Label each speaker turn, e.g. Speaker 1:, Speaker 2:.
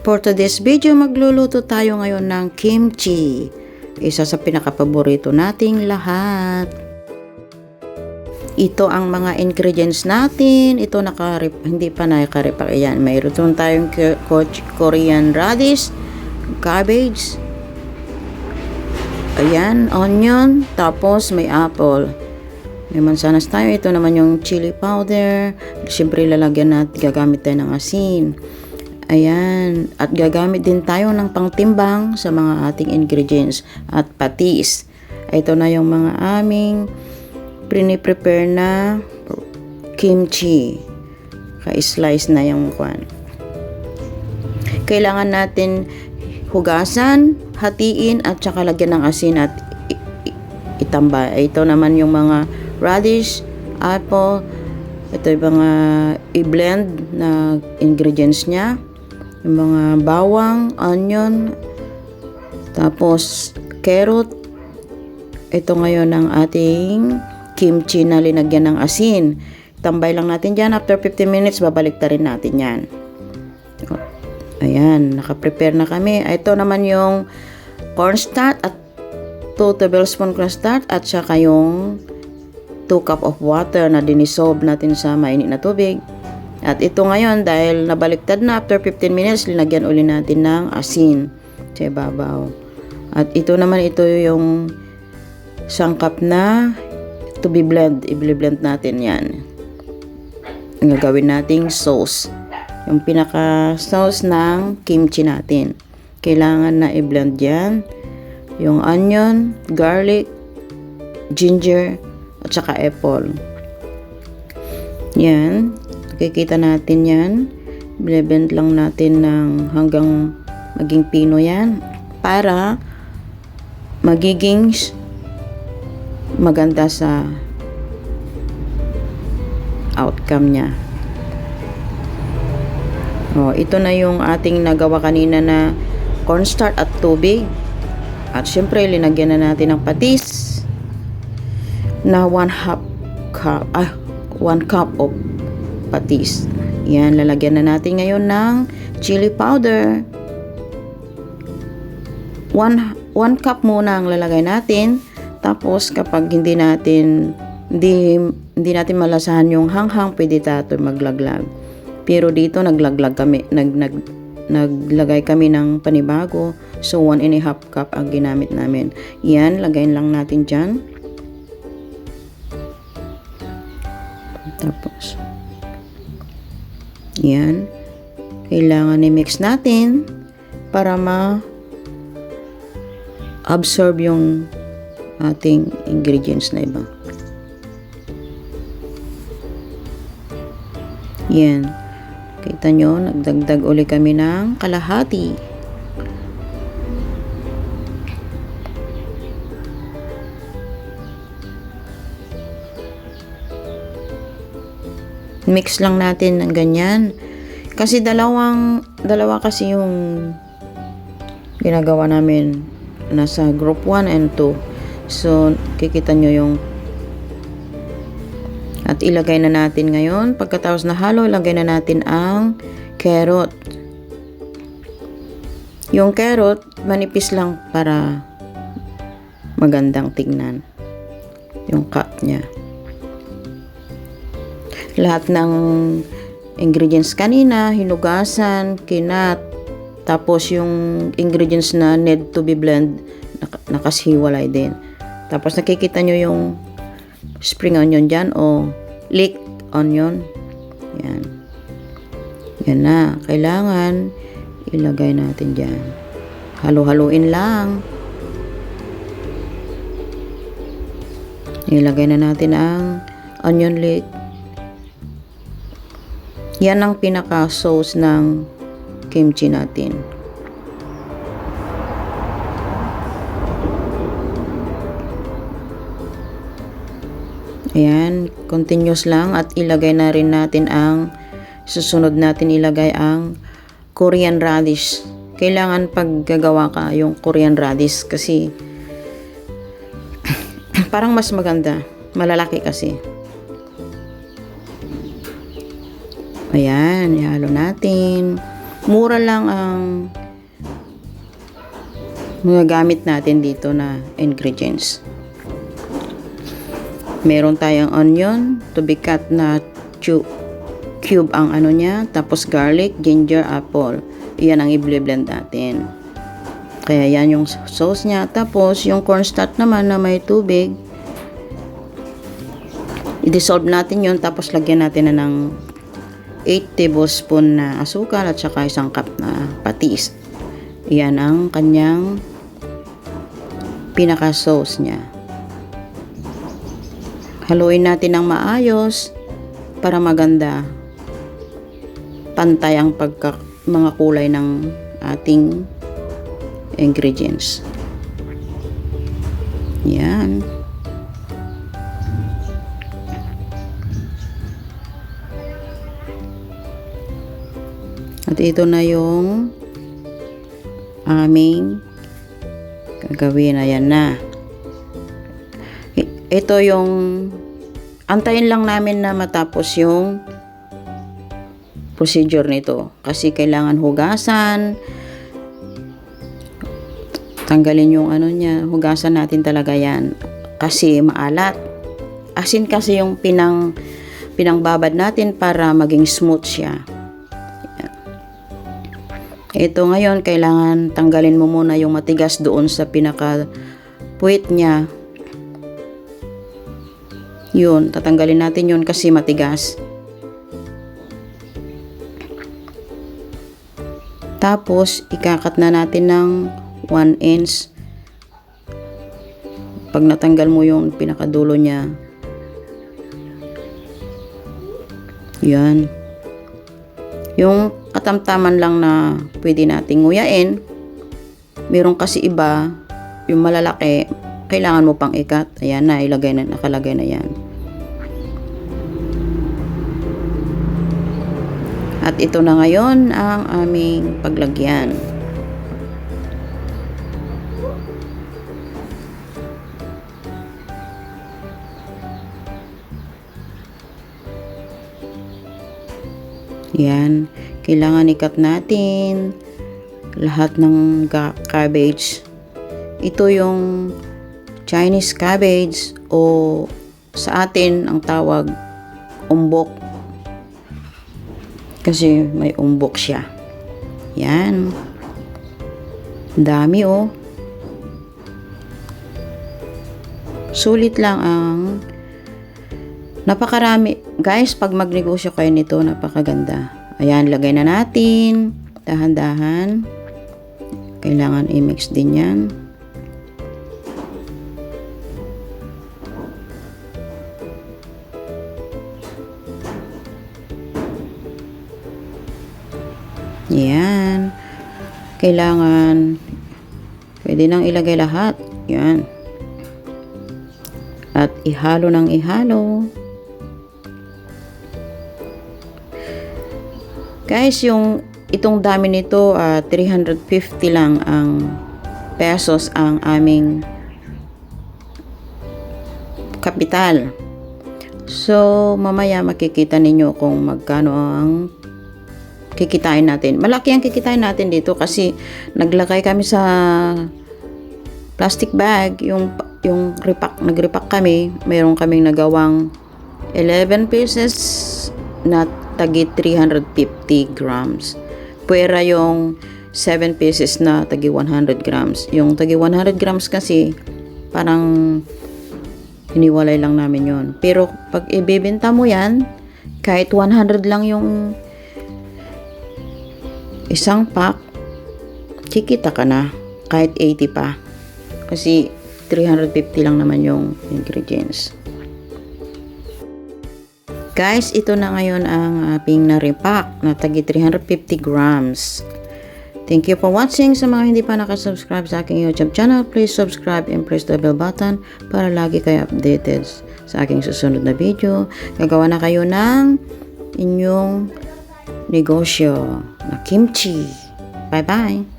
Speaker 1: For today's video, magluluto tayo ngayon ng kimchi. Isa sa pinakapaborito nating lahat. Ito ang mga ingredients natin. Ito naka hindi pa nakarepack. Ayan, mayroon tayong Korean radish, cabbage, ayan, onion, tapos may apple. May mansanas tayo. Ito naman yung chili powder. Siyempre, lalagyan natin, gagamit tayo ng asin. Ayan. At gagamit din tayo ng pangtimbang sa mga ating ingredients at patis. Ito na yung mga aming prepare na kimchi. Ka-slice na yung kwan. Kailangan natin hugasan, hatiin, at saka lagyan ng asin at itamba. Ito naman yung mga radish, apple, ito yung mga i-blend na ingredients niya. Yung mga bawang, onion, tapos carrot. Ito ngayon ang ating kimchi na linagyan ng asin. Tambay lang natin dyan. After 15 minutes, babalik ta rin natin yan. Ayan, nakaprepare na kami. Ito naman yung cornstarch at 2 tablespoon cornstarch at saka yung 2 cup of water na dinisolve natin sa mainit na tubig. At ito ngayon, dahil nabaliktad na after 15 minutes, linagyan uli natin ng asin sa ibabaw. At ito naman, ito yung sangkap na to be blend. I-blend natin yan. Ang gagawin nating sauce. Yung pinaka sauce ng kimchi natin. Kailangan na i-blend yan. Yung onion, garlic, ginger, at saka apple. Yan. Kikita natin yan. Blend lang natin ng hanggang maging pino yan. Para magiging maganda sa outcome niya. Oh, ito na yung ating nagawa kanina na cornstarch at tubig. At syempre, linagyan na natin ng patis na 1 half cup, ah, 1 cup of patis. Yan, lalagyan na natin ngayon ng chili powder. 1 1 cup muna ang lalagay natin. Tapos kapag hindi natin hindi hindi natin malasahan yung hanghang, pwede tayo maglaglag. Pero dito naglaglag kami, nag, nag naglagay kami ng panibago. So 1 and a half cup ang ginamit namin. Yan, lagayin lang natin diyan. Tapos yan. Kailangan i-mix natin para ma absorb yung ating ingredients na iba. Yan. Kita nyo, nagdagdag uli kami ng kalahati. Mix lang natin ng ganyan. Kasi dalawang, dalawa kasi yung ginagawa namin nasa group 1 and 2. So, kikita nyo yung at ilagay na natin ngayon. Pagkatapos na halo, ilagay na natin ang carrot. Yung carrot, manipis lang para magandang tignan. Yung cut niya. Lahat ng ingredients kanina, hinugasan, kinat, tapos yung ingredients na need to be blend, nak- nakasiwalay din. Tapos nakikita nyo yung spring onion dyan o leek onion. Yan. Yan na. Kailangan ilagay natin dyan. Halo-haluin lang. Ilagay na natin ang onion leek. Yan ang pinaka-sauce ng kimchi natin. Ayan, continuous lang at ilagay na rin natin ang susunod natin ilagay ang Korean radish. Kailangan pag gagawa ka yung Korean radish kasi parang mas maganda. Malalaki kasi. Ayan, ihalo natin. Mura lang ang mga gamit natin dito na ingredients. Meron tayong onion, to be cut na cube ang ano niya, tapos garlic, ginger, apple. Iyan ang i-blend natin. Kaya yan yung sauce niya. Tapos yung cornstarch naman na may tubig, i-dissolve natin yun tapos lagyan natin na ng 8 tablespoon na asukal at saka isang cup na patis. Iyan ang kanyang pinaka-sauce niya. Haluin natin ng maayos para maganda. Pantay ang pagka, mga kulay ng ating ingredients. Yan. At ito na yung aming gagawin. Ayan na. Ito yung antayin lang namin na matapos yung procedure nito. Kasi kailangan hugasan, tanggalin yung ano niya, hugasan natin talaga yan. Kasi maalat. Asin kasi yung pinang pinangbabad natin para maging smooth siya. Ito ngayon, kailangan tanggalin mo muna yung matigas doon sa pinaka puwit niya. Yun, tatanggalin natin yun kasi matigas. Tapos, ikakat na natin ng 1 inch. Pag natanggal mo yung pinakadulo niya. Yan. Yung katamtaman lang na pwede nating nguyain. Meron kasi iba, yung malalaki, kailangan mo pang ikat. Ayan na, ilagay na, nakalagay na yan. At ito na ngayon ang aming paglagyan. Yan. Kailangan ikat natin lahat ng cabbage. Ito yung Chinese cabbage o sa atin ang tawag umbok. Kasi may umbok siya. Yan. Dami oh. Sulit lang ang napakarami. Guys, pag magnegosyo kayo nito, napakaganda. Ayan, lagay na natin. Dahan-dahan. Kailangan i-mix din yan. Yan. Kailangan pwede nang ilagay lahat. Yan. At ihalo ng ihalo. Guys, yung itong dami nito, ah, 350 lang ang pesos ang aming kapital. So, mamaya makikita ninyo kung magkano ang kikitain natin. Malaki ang kikitain natin dito kasi naglagay kami sa plastic bag, yung yung repack, nagrepack kami, mayroon kaming nagawang 11 pieces na tagi 350 grams. Puwera yung 7 pieces na tagi 100 grams. Yung tagi 100 grams kasi parang hiniwalay lang namin yon. Pero pag ibebenta mo yan, kahit 100 lang yung isang pack, kikita ka na. Kahit 80 pa. Kasi 350 lang naman yung ingredients. Guys, ito na ngayon ang ating na-repack na tagi 350 grams. Thank you for watching. Sa mga hindi pa nakasubscribe sa aking YouTube channel, please subscribe and press the bell button para lagi kayo updated sa aking susunod na video. Gagawa na kayo ng inyong negosyo na kimchi. Bye-bye!